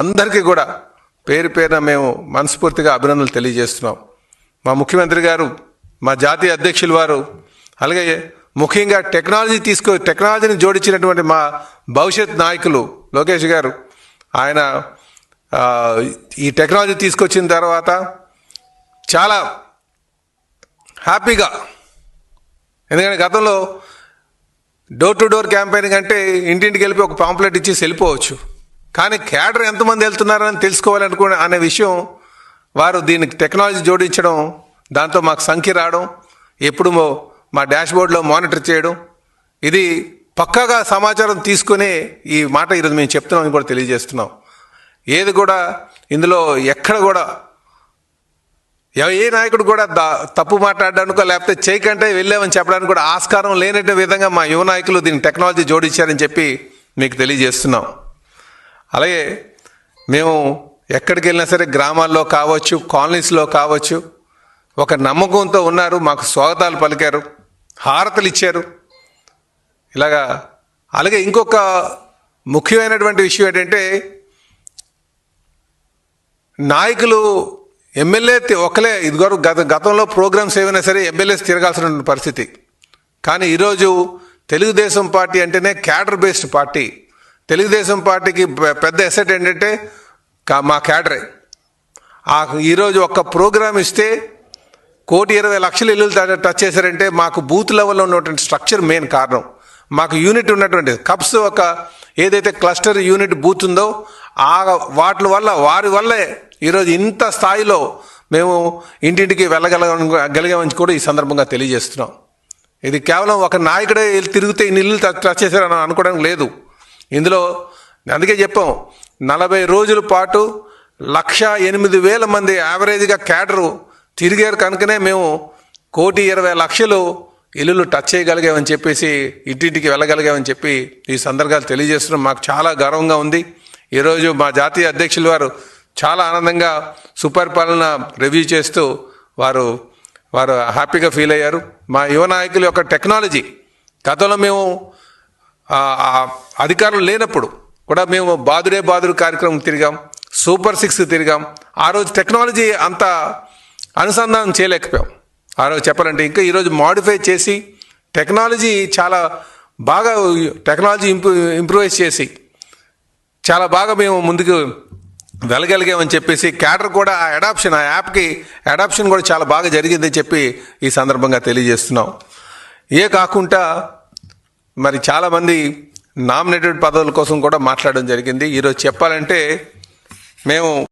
అందరికీ కూడా పేరు పేరున మేము మనస్ఫూర్తిగా అభినందనలు తెలియజేస్తున్నాం. మా ముఖ్యమంత్రి గారు మా జాతీయ అధ్యక్షులు వారు అలాగే ముఖ్యంగా టెక్నాలజీ తీసుకో టెక్నాలజీని జోడించినటువంటి మా భవిష్యత్ నాయకులు లోకేష్ గారు ఆయన ఈ టెక్నాలజీ తీసుకొచ్చిన తర్వాత చాలా హ్యాపీగా ఎందుకంటే గతంలో డోర్ టు డోర్ క్యాంపెయిన్ కంటే ఇంటింటికి వెళ్ళి ఒక పాంప్లెట్ ఇచ్చి వెళ్ళిపోవచ్చు. కానీ క్యాడర్ ఎంతమంది వెళ్తున్నారని తెలుసుకోవాలనుకునే అనే విషయం వారు దీనికి టెక్నాలజీ జోడించడం దాంతో మాకు సంఖ్య రావడం ఎప్పుడు మా డాష్ బోర్డ్లో మానిటర్ చేయడం ఇది పక్కాగా సమాచారం తీసుకునే ఈ మాట ఈరోజు మేము చెప్తున్నామని కూడా తెలియజేస్తున్నాం. ఏది కూడా ఇందులో ఎక్కడ కూడా ఏ నాయకుడు కూడా తప్పు మాట్లాడడానికో లేకపోతే చేయకంటే వెళ్ళామని చెప్పడానికి కూడా ఆస్కారం లేనట్టు విధంగా మా యువ నాయకులు దీన్ని టెక్నాలజీ జోడించారని చెప్పి మీకు తెలియజేస్తున్నాం. అలాగే మేము ఎక్కడికి వెళ్ళినా సరే గ్రామాల్లో కావచ్చు కాలనీస్లో కావచ్చు ఒక నమ్మకంతో ఉన్నారు మాకు స్వాగతాలు పలికారు హారతలు ఇచ్చారు. ఇలాగా అలాగే ఇంకొక ముఖ్యమైనటువంటి విషయం ఏంటంటే నాయకులు ఎమ్మెల్యే ఒకలే ఇదిగో గత గతంలో ప్రోగ్రామ్స్ ఏమైనా సరే ఎమ్మెల్యేస్ తిరగాల్సిన పరిస్థితి. కానీ ఈరోజు తెలుగుదేశం పార్టీ అంటేనే క్యాడర్ బేస్డ్ పార్టీ. తెలుగుదేశం పార్టీకి పెద్ద ఎసెట్ ఏంటంటే మా క్యాడరే. ఆ ఈరోజు ఒక్క ప్రోగ్రామ్ ఇస్తే కోటి ఇరవై లక్షల ఇల్లు టచ్ చేశారంటే మాకు బూత్ లెవెల్లో ఉన్నటువంటి స్ట్రక్చర్ మెయిన్ కారణం. మాకు యూనిట్ ఉన్నటువంటి కప్స్ ఒక ఏదైతే క్లస్టర్ యూనిట్ బూత్ ఉందో ఆ వాటి వల్ల వారి వల్లే ఈరోజు ఇంత స్థాయిలో మేము ఇంటింటికి వెళ్ళగలగలిగామని కూడా ఈ సందర్భంగా తెలియజేస్తున్నాం. ఇది కేవలం ఒక నాయకుడే తిరిగితే ఇన్ని ఇల్లు టచ్ టచ్ చేశారని అనుకోవడం లేదు. ఇందులో అందుకే చెప్పాం నలభై రోజుల పాటు లక్ష ఎనిమిది వేల మంది యావరేజ్గా క్యాడరు తిరిగారు కనుకనే మేము కోటి ఇరవై లక్షలు ఇల్లులు టచ్ చేయగలిగామని చెప్పేసి ఇంటింటికి వెళ్ళగలిగామని చెప్పి ఈ సందర్భాలు తెలియజేస్తున్నాం. మాకు చాలా గర్వంగా ఉంది. ఈరోజు మా జాతీయ అధ్యక్షులు వారు చాలా ఆనందంగా సుపరిపాలన రివ్యూ చేస్తూ వారు వారు హ్యాపీగా ఫీల్ అయ్యారు. మా యువ నాయకుల యొక్క టెక్నాలజీ గతంలో మేము అధికారులు లేనప్పుడు కూడా మేము బాదుడే బాదుడు కార్యక్రమం తిరిగాం సూపర్ సిక్స్ తిరిగాం. ఆ రోజు టెక్నాలజీ అంత అనుసంధానం చేయలేకపోయాం. ఆ రోజు చెప్పాలంటే ఇంకా ఈరోజు మాడిఫై చేసి టెక్నాలజీ చాలా బాగా టెక్నాలజీ ఇంప్రూవ్ ఇంప్రూవైజ్ చేసి చాలా బాగా మేము ముందుకు వెళ్ళగలిగామని చెప్పేసి క్యాడర్ కూడా ఆ అడాప్షన్ ఆ యాప్కి అడాప్షన్ కూడా చాలా బాగా జరిగిందని చెప్పి ఈ సందర్భంగా తెలియజేస్తున్నాం. ఏ కాకుండా మరి చాలామంది నామినేటెడ్ పదవుల కోసం కూడా మాట్లాడడం జరిగింది. ఈరోజు చెప్పాలంటే మేము